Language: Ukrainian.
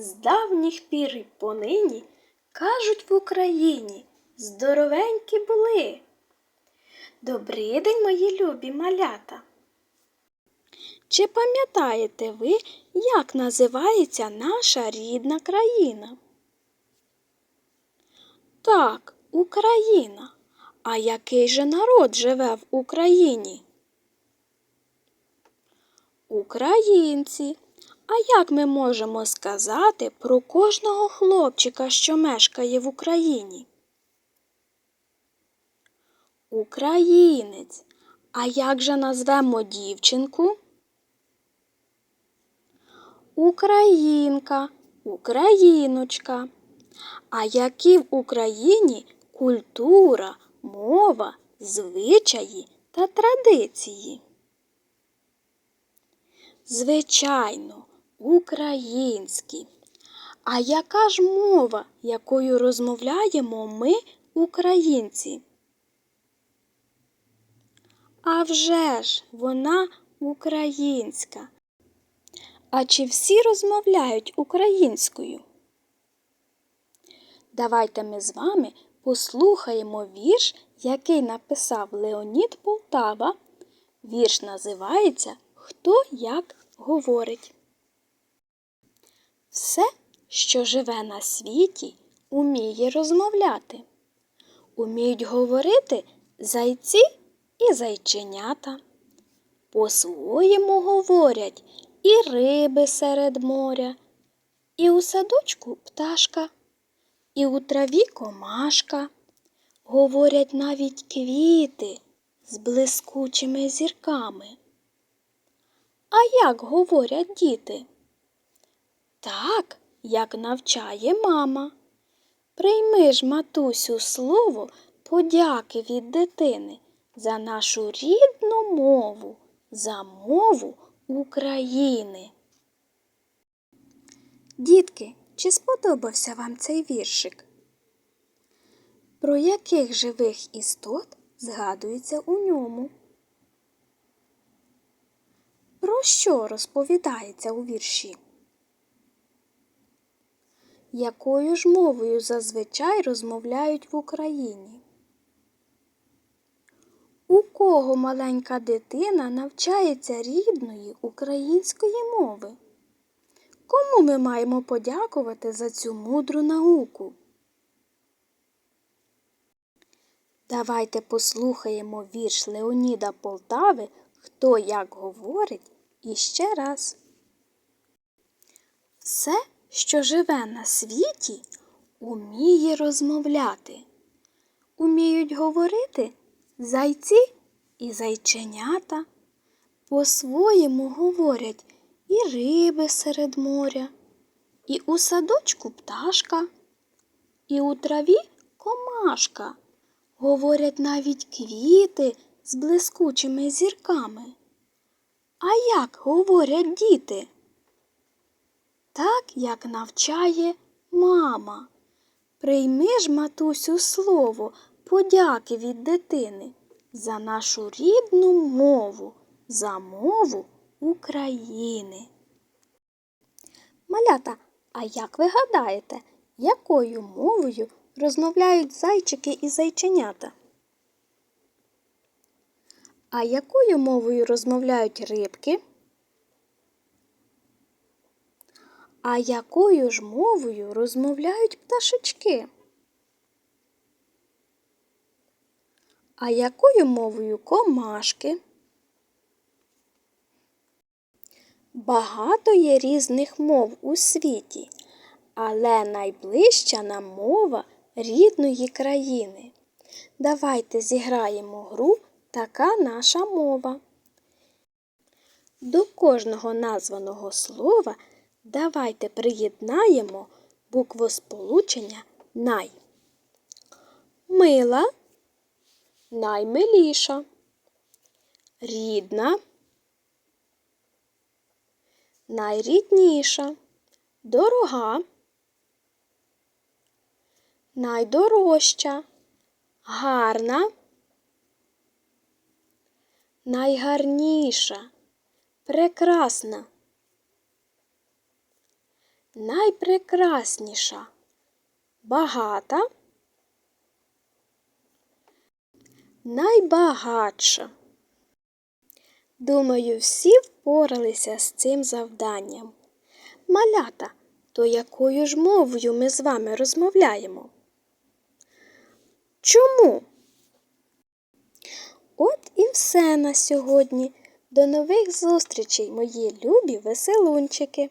З давніх пір і понині кажуть в Україні здоровенькі були. Добрий день, мої любі малята. Чи пам'ятаєте ви, як називається наша рідна країна? Так, Україна. А який же народ живе в Україні? Українці. А як ми можемо сказати про кожного хлопчика, що мешкає в Україні? Українець. А як же назвемо дівчинку? Українка, Україночка. А які в Україні культура, мова, звичаї та традиції? Звичайно, українські. А яка ж мова, якою розмовляємо ми, українці? А вже ж вона українська. А чи всі розмовляють українською? Давайте ми з вами послухаємо вірш, який написав Леонід Полтава. Вірш називається Хто як говорить. Все, що живе на світі, уміє розмовляти. Уміють говорити зайці і зайченята. По-своєму говорять і риби серед моря, і у садочку пташка, і у траві комашка. Говорять навіть квіти з блискучими зірками. А як говорять діти? Так, як навчає мама. Прийми ж, матусю, слово подяки від дитини за нашу рідну мову, за мову України. Дітки, чи сподобався вам цей віршик? Про яких живих істот згадується у ньому? Про що розповідається у вірші? Якою ж мовою зазвичай розмовляють в Україні? У кого маленька дитина навчається рідної української мови? Кому ми маємо подякувати за цю мудру науку? Давайте послухаємо вірш Леоніда Полтави Хто як говорить іще раз. Все, що живе на світі, уміє розмовляти. Уміють говорити зайці і зайченята. По-своєму говорять і риби серед моря, і у садочку пташка, і у траві комашка. Говорять навіть квіти з блискучими зірками. А як говорять діти? Так, як навчає мама. Прийми ж, матусю, слово подяки від дитини за нашу рідну мову, за мову України. Малята, а як ви гадаєте, якою мовою розмовляють зайчики і зайченята? А якою мовою розмовляють рибки? А якою ж мовою розмовляють пташечки? А якою мовою комашки? Багато є різних мов у світі, але найближча нам мова рідної країни. Давайте зіграємо гру така наша мова. До кожного названого слова давайте приєднаємо буквосполучення най. Мила наймиліша, рідна, найрідніша, дорога, найдорожча, гарна, найгарніша, прекрасна, найпрекрасніша, багата, найбагатша. Думаю, всі впоралися з цим завданням. Малята, то якою ж мовою ми з вами розмовляємо? Чому? От і все на сьогодні. До нових зустрічей, мої любі веселунчики!